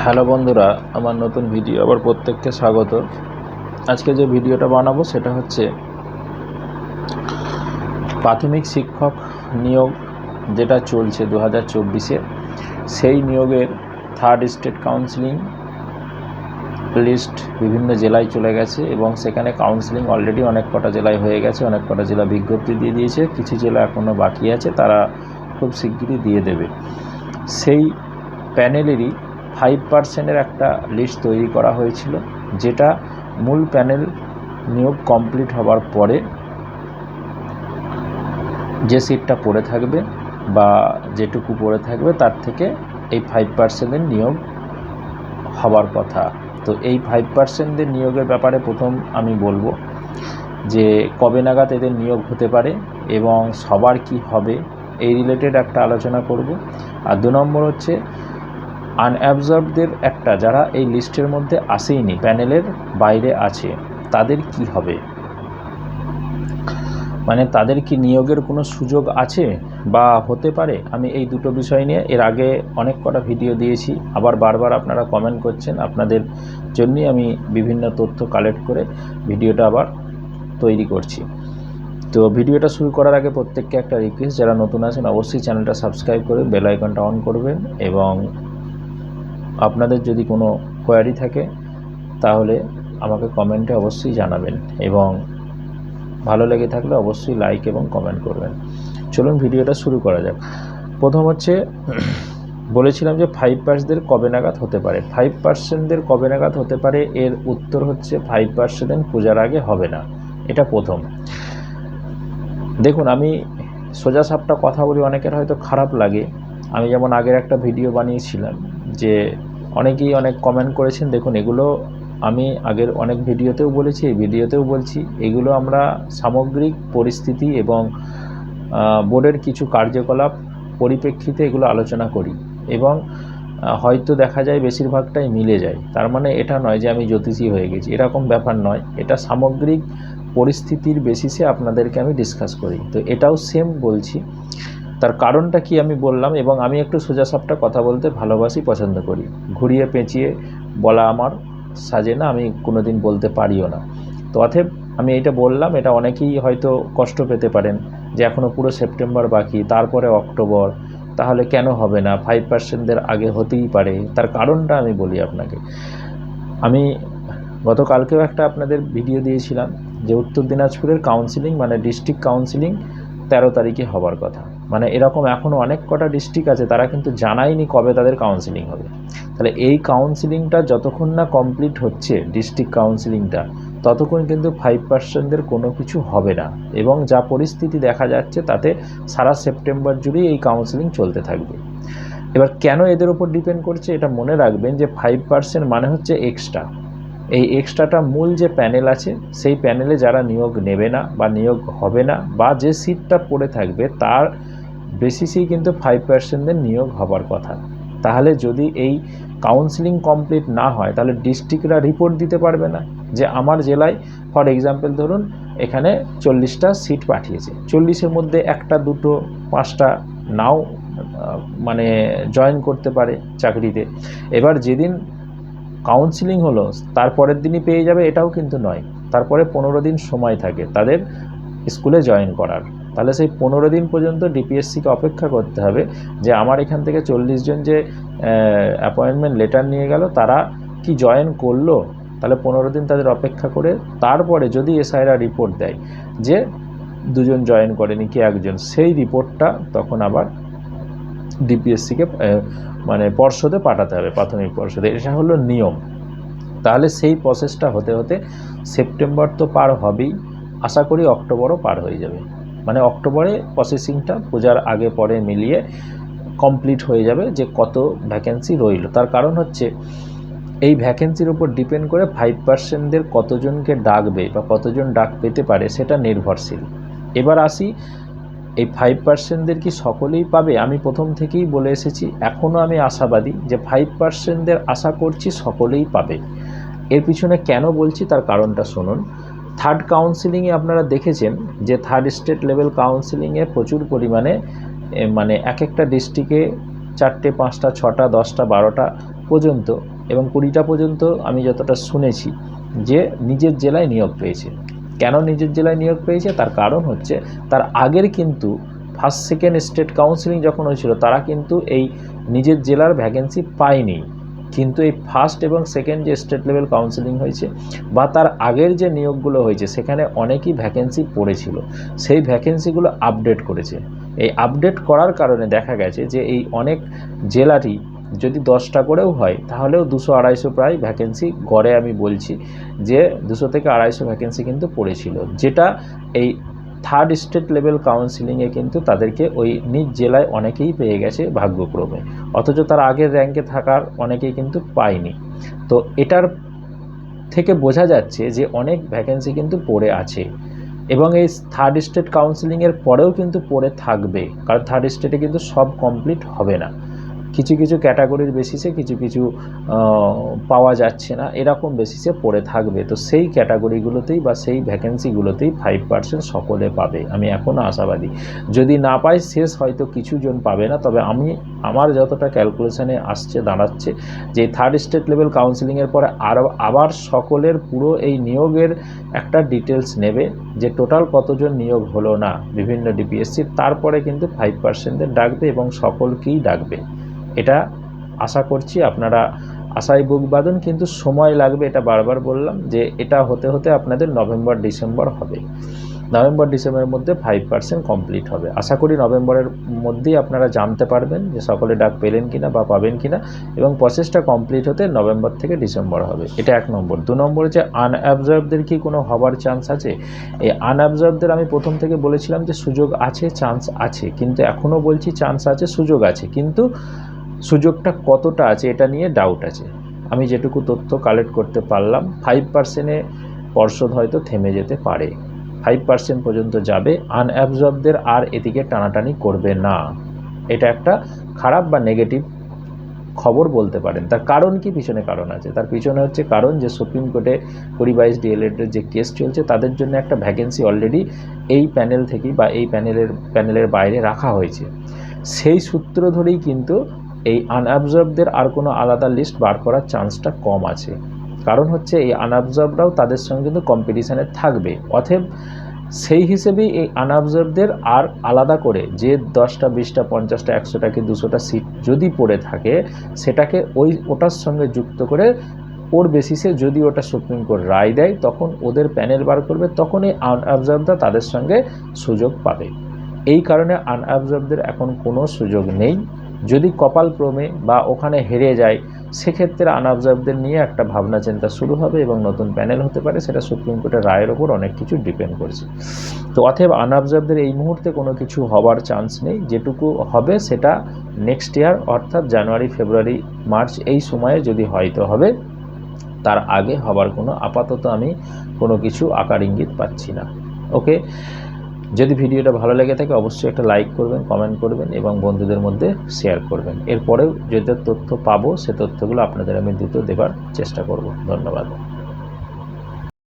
Hello বন্ধুরা, আমার নতুন ভিডিও আবার প্রত্যেককে স্বাগত। আজকে যে ভিডিওটা বানাবো সেটা হচ্ছে প্রাথমিক শিক্ষক নিয়োগ যেটা চলছে দু হাজার সেই নিয়োগের থার্ড স্টেট কাউন্সিলিং লিস্ট বিভিন্ন জেলায় চলে গেছে এবং সেখানে কাউন্সিলিং অলরেডি অনেক কটা জেলায় হয়ে গেছে, অনেক কটা জেলা বিজ্ঞপ্তি দিয়ে দিয়েছে, কিছু জেলা এখনও বাকি আছে, তারা খুব শিগগিরই দিয়ে দেবে। সেই প্যানেলেরই ফাইভ পার্সেন্টের একটা লিস্ট তৈরি করা হয়েছিল, যেটা মূল প্যানেল নিয়োগ কমপ্লিট হবার পরে যে সিটটা পড়ে থাকবে বা যেটুকু পড়ে থাকবে তার থেকে এই ফাইভ পার্সেন্টের নিয়োগ হবার কথা। তো এই ফাইভ পার্সেন্টদের নিয়োগের ব্যাপারে প্রথম আমি বলব যে কবে নাগাদ এদের নিয়োগ হতে পারে এবং সবার কি হবে এই রিলেটেড একটা আলোচনা করব। আর দু নম্বর হচ্ছে আনঅ্যাবজর্বদের একটা, যারা এই লিস্টের মধ্যে আসেইনি, প্যানেলের বাইরে আছে, তাদের কি হবে? মানে তাদের কি নিয়োগের কোনো সুযোগ আছে? বা হতে পারে, আমি এই দুটো বিষয় নিয়ে এর আগে অনেক কটা ভিডিও দিয়েছি, আবার বারবার আপনারা কমেন্ট করছেন, আপনাদের জন্যই আমি বিভিন্ন তথ্য কালেক্ট করে ভিডিওটা আবার তৈরি করছি। তো ভিডিওটা শুরু করার আগে প্রত্যেককে একটা রিকোয়েস্ট যারা নতুন আছেন, অবশ্যই চ্যানেলটা সাবস্ক্রাইব করে বেল আইকনটা অন করবেন এবং আপনাদের যদি কোনো কোয়ারি থাকে, তাহলে আমাকে কমেন্টে অবশ্যই জানাবেন এবং ভালো লেগে থাকলে অবশ্যই লাইক এবং কমেন্ট করবেন। চলুন ভিডিওটা শুরু করা যাক। প্রথম হচ্ছে, বলেছিলাম যে ফাইভ পার্সেন্টদের কবে নাগাদ হতে পারে। ফাইভ পার্সেন্টদের কবে নাগাদ হতে পারে, এর উত্তর হচ্ছে ফাইভ পার্সেন্ট পূজার আগে হবে না। এটা প্রথম। দেখুন, আমি সোজা সাপটা কথা বলি, অনেকের হয়তো খারাপ লাগে। আমি যেমন আগের একটা ভিডিও বানিয়েছিলাম যে অনেকেই অনেক কমেন্ট করেছেন, দেখুন এগুলো আমি আগের অনেক ভিডিওতেও বলেছি, এই ভিডিওতেও বলছি, এগুলো আমরা সামগ্রিক পরিস্থিতি এবং বোর্ডের কিছু কার্যকলাপ পরিপ্রেক্ষিতে এগুলো আলোচনা করি এবং হয়তো দেখা যায় বেশিরভাগটাই মিলে যায়। তার মানে এটা নয় যে আমি জ্যোতিষী হয়ে গেছি, এরকম ব্যাপার নয়। এটা সামগ্রিক পরিস্থিতির বেসিসে আপনাদেরকে আমি ডিসকাস করি। তো এটাও সেম বলছি। তার কারণটা কি আমি বললাম এবং আমি একটু সোজাসাপটা কথা বলতে ভালোবাসি, পছন্দ করি। ঘুরিয়ে পেঁচিয়ে বলা আমার সাজে না, আমি কোনো দিন বলতে পারিও না। তো অথব আমি এটা বললাম, এটা অনেকেই হয়তো কষ্ট পেতে পারেন যে এখনও পুরো সেপ্টেম্বর বাকি, তারপরে অক্টোবর, তাহলে কেন হবে না? ফাইভ পার্সেন্টদের আগে হতেই পারে, তার কারণটা আমি বলি আপনাকে। আমি গতকালকেও একটা আপনাদের ভিডিও দিয়েছিলাম যে উত্তর দিনাজপুরের কাউন্সিলিং মানে ডিস্ট্রিক্ট কাউন্সিলিং তেরো তারিখে হবার কথা। মানে এরকম এখনও অনেক কটা ডিস্ট্রিক্ট আছে, তারা কিন্তু জানায়নি কবে তাদের কাউন্সিলিং হবে। তাহলে এই কাউন্সিলিংটা যতক্ষণ না কমপ্লিট হচ্ছে ডিস্ট্রিক্ট কাউন্সিলিংটা ততক্ষণ কিন্তু ফাইভ পার্সেন্টদের কোনো কিছু হবে না। এবং যা পরিস্থিতি দেখা যাচ্ছে তাতে সারা সেপ্টেম্বর জুড়েই এই কাউন্সিলিং চলতে থাকবে। এবার কেন এদের উপর ডিপেন্ড করছে এটা মনে রাখবেন যে ফাইভ পার্সেন্ট মানে হচ্ছে এক্সট্রা এই এক্সট্রাটা মূল যে প্যানেল আছে, সেই প্যানেলে যারা নিয়োগ নেবে না বা নিয়োগ হবে না বা যে সিটটা পড়ে থাকবে, তার বেসিসেই কিন্তু ফাইভ পার্সেন্টদের নিয়োগ হবার কথা। তাহলে যদি এই কাউন্সিলিং কমপ্লিট না হয়, তাহলে ডিস্ট্রিক্টরা রিপোর্ট দিতে পারবে না যে আমার জেলায় ফর এক্সাম্পল ধরুন, এখানে চল্লিশটা সিট পাঠিয়েছে। চল্লিশের মধ্যে একটা, দুটো, পাঁচটা নাও মানে জয়েন করতে পারে চাকরিতে। এবার যেদিন কাউন্সিলিং হলো, তারপরের দিনই পেয়ে যাবে, এটাও কিন্তু নয়। তারপরে পনেরো দিন সময় থাকে তাদের স্কুলে জয়েন করার। তাহলে সেই পনেরো দিন পর্যন্ত ডিপিএসসিকে অপেক্ষা করতে হবে যে আমার এখান থেকে চল্লিশ জন যে অ্যাপয়েন্টমেন্ট লেটার নিয়ে গেল, তারা কি জয়েন করল? তাহলে পনেরো দিন তাদের অপেক্ষা করে তারপরে যদি এসআইরা রিপোর্ট দেয় যে দুজন জয়েন করেনি কি একজন, সেই রিপোর্টটা তখন আবার ডিপিএসসিকে মানে পর্ষদে পাঠাতে হবে, প্রাথমিক পর্ষদে। এটা হলো নিয়ম। তাহলে সেই প্রসেসটা হতে হতে সেপ্টেম্বর তো পার হবেই। আশা করি অক্টোবরও পার হয়ে যাবে। মানে অক্টোবরে প্রসেসিংটা পূজার আগে পরে মিলিয়ে কমপ্লিট হয়ে যাবে যে কত ভ্যাকেন্সি রইল। তার কারণ হচ্ছে, এই ভ্যাকেন্সির উপর ডিপেন্ড করে ফাইভ পার্সেন্টদের কতজনকে ডাকবে বা কতজন ডাক পেতে পারে সেটা নির্ভরশীল। এবার আসি, এই ফাইভ পার্সেন্টদের কি সকলেই পাবে? আমি প্রথম থেকেই বলে এসেছি এখনও আমি আশাবাদী যে ফাইভ পার্সেন্টদের আশা করছি সকলেই পাবে। এর পিছনে কেন বলছি? তার কারণটা শুনুন। থার্ড কাউন্সিলিংয়ে আপনারা দেখেছেন যে থার্ড স্টেট লেভেল কাউন্সিলিংয়ে প্রচুর পরিমাণে মানে এক একটা ডিস্ট্রিক্টে চারটে, পাঁচটা, ছটা, দশটা, বারোটা পর্যন্ত এবং কুড়িটা পর্যন্ত আমি যতটা শুনেছি যে নিজের জেলায় নিয়োগ পেয়েছে। কেন নিজের জেলায় নিয়োগ পেয়েছে? তার কারণ হচ্ছে তার আগের কিন্তু ফার্স্ট সেকেন্ড স্টেট কাউন্সিলিং যখন হয়েছিল, তারা কিন্তু এই নিজের জেলার ভ্যাকেন্সি পায়নি। কিন্তু এই ফার্স্ট এবং সেকেন্ড যে স্টেট লেভেল কাউন্সিলিং হয়েছে বা তার আগের যে নিয়োগগুলো হয়েছে, সেখানে অনেকই ভ্যাকেন্সি পড়েছিল। সেই ভ্যাকেন্সিগুলো আপডেট করেছে। এই আপডেট করার কারণে দেখা গেছে যে এই অনেক জেলারই যদি দশটা করেও হয়, তাহলেও দুশো আড়াইশো প্রায় ভ্যাকেন্সি গড়ে আমি বলছি যে দুশো থেকে আড়াইশো ভ্যাকেন্সি কিন্তু পড়েছিল। যেটা এই থার্ড স্টেট লেভেল কাউন্সিলিংয়ে কিন্তু তাদেরকে ওই নিজ জেলায় অনেকেই পেয়ে গেছে ভাগ্যক্রমে। অথচ তার আগের র্যাঙ্কে থাকার অনেকেই কিন্তু পায়নি। তো এটার থেকে বোঝা যাচ্ছে যে অনেক ভ্যাকেন্সি কিন্তু পড়ে আছে। এবং এই থার্ড স্টেট কাউন্সিলিংয়ের পরেও কিন্তু পড়ে থাকবে। কারণ থার্ড স্টেটে কিন্তু সব কমপ্লিট হবে না। কিছু কিছু ক্যাটাগরির বেসিসে কিছু কিছু পাওয়া যাচ্ছে না, এরকম বেসিসে পড়ে থাকবে। তো সেই ক্যাটাগরিগুলোতেই বা সেই ভ্যাকেন্সিগুলোতেই ফাইভ পার্সেন্ট সকলে পাবে, আমি এখনও আশাবাদী। যদি না পাই শেষ হয়তো কিছু জন পাবে না, তবে আমি, আমার যতটা ক্যালকুলেশনে আসছে, দাঁড়াচ্ছে, যে থার্ড স্টেট লেভেল কাউন্সিলিংয়ের পরে আরও আবার সকলের পুরো এই নিয়োগের একটা ডিটেলস নেবে, যে টোটাল কতজন নিয়োগ হলো না, বিভিন্ন ডিপিএসসির তারপরে কিন্তু ফাইভ পার্সেন্টের ডাকবে এবং সকলকেই ডাকবে। এটা আশা করছি আপনারা আশায় বুক বাঁধুন, কিন্তু সময় লাগবে, এটা বারবার বললাম, যে এটা হতে হতে আপনাদের নভেম্বর, ডিসেম্বর হবে। নভেম্বর, ডিসেম্বরের মধ্যে ফাইভ পার্সেন্ট কমপ্লিট হবে। আশা করি নভেম্বরের মধ্যেই আপনারা জানতে পারবেন যে সকলে ডাক পেলেন কিনা বা পাবেন কিনা, এবং প্রসেসটা কমপ্লিট হতে নভেম্বর থেকে ডিসেম্বর হবে। এটা এক নম্বর। দু নম্বরে যে আনঅ্যাবজর্বদের কি কোনো হবার চান্স আছে? এই আনঅ্যাবজর্বদের আমি প্রথম থেকে বলেছিলাম যে সুযোগ আছে চান্স আছে, কিন্তু এখনও বলছি চান্স আছে, সুযোগ আছে। কিন্তু সুযোগটা কতটা আছে এটা নিয়ে ডাউট আছে। আমি যেটুকু তথ্য কালেক্ট করতে পারলাম ফাইভ পার্সেন্টে পর্ষদ হয়তো থেমে যেতে পারে। ফাইভ পার্সেন্ট পর্যন্ত যাবে আনঅ্যাবজর্বদের আর এদিকে টানাটানি করবে না। এটা একটা খারাপ বা নেগেটিভ খবর বলতে পারেন। তার কারণ কি পিছনে কারণ আছে? তার পিছনে হচ্ছে কারণ যে সুপ্রিম কোর্টে কুড়ি বাইশ ডিএলএডের যে কেস চলছে, তাদের জন্য একটা ভ্যাকেন্সি অলরেডি এই প্যানেল থেকেই বা এই প্যানেলের প্যানেলের বাইরে রাখা হয়েছে। সেই সূত্র ধরেই কিন্তু এই আনঅ্যাবজর্বদের আর কোনো আলাদা লিস্ট বার করার চান্সটা কম আছে। কারণ হচ্ছে এই আনঅ্যাবজর্বরাও তাদের সঙ্গে কিন্তু কম্পিটিশানে থাকবে। অতএব সেই হিসেবেই এই আনঅ্যাবজর্বদের আর আলাদা করে যে দশটা, বিশটা, পঞ্চাশটা, একশোটা কি দুশোটা সিট যদি পড়ে থাকে, সেটাকে ওই ওটার সঙ্গে যুক্ত করে ওর বেসিসে যদি ওটা সুপ্রিম কোর্ট রায় দেয়, তখন ওদের প্যানেল বার করবে, তখন এই আনঅ্যাবজর্বরা তাদের সঙ্গে সুযোগ পাবে। এই কারণে আনঅ্যাবজর্বদের এখন কোনো সুযোগ নেই। যদি কপাল ক্রমে বা ওখানে হেরে যায়, সেক্ষেত্রে আনঅবজার্ভদের নিয়ে একটা ভাবনা চিন্তা শুরু হবে এবং নতুন প্যানেল হতে পারে, সেটা সুপ্রিম কোর্টের রায়ের ওপর অনেক কিছু ডিপেন্ড করছে। তো অতএব আনঅবজার্ভদের এই মুহূর্তে কোনো কিছু হবার চান্স নেই, যেটুকু হবে সেটা নেক্সট ইয়ার অর্থাৎ জানুয়ারি, ফেব্রুয়ারি, মার্চ এই সময়ে যদি হয়তো হবে, তার আগে হবার কোনো আপাতত আমি কোনো কিছু আকার ইঙ্গিত পাচ্ছি না। ওকে? যদি ভিডিওটা ভালো লেগে থাকে, অবশ্যই একটা লাইক করবেন কমেন্ট করবেন এবং বন্ধুদের মধ্যে শেয়ার করবেন। এরপরেও যে তথ্য পাবো, সে তথ্যগুলো আপনাদের আমি দ্রুত দেবার চেষ্টা করব। ধন্যবাদ।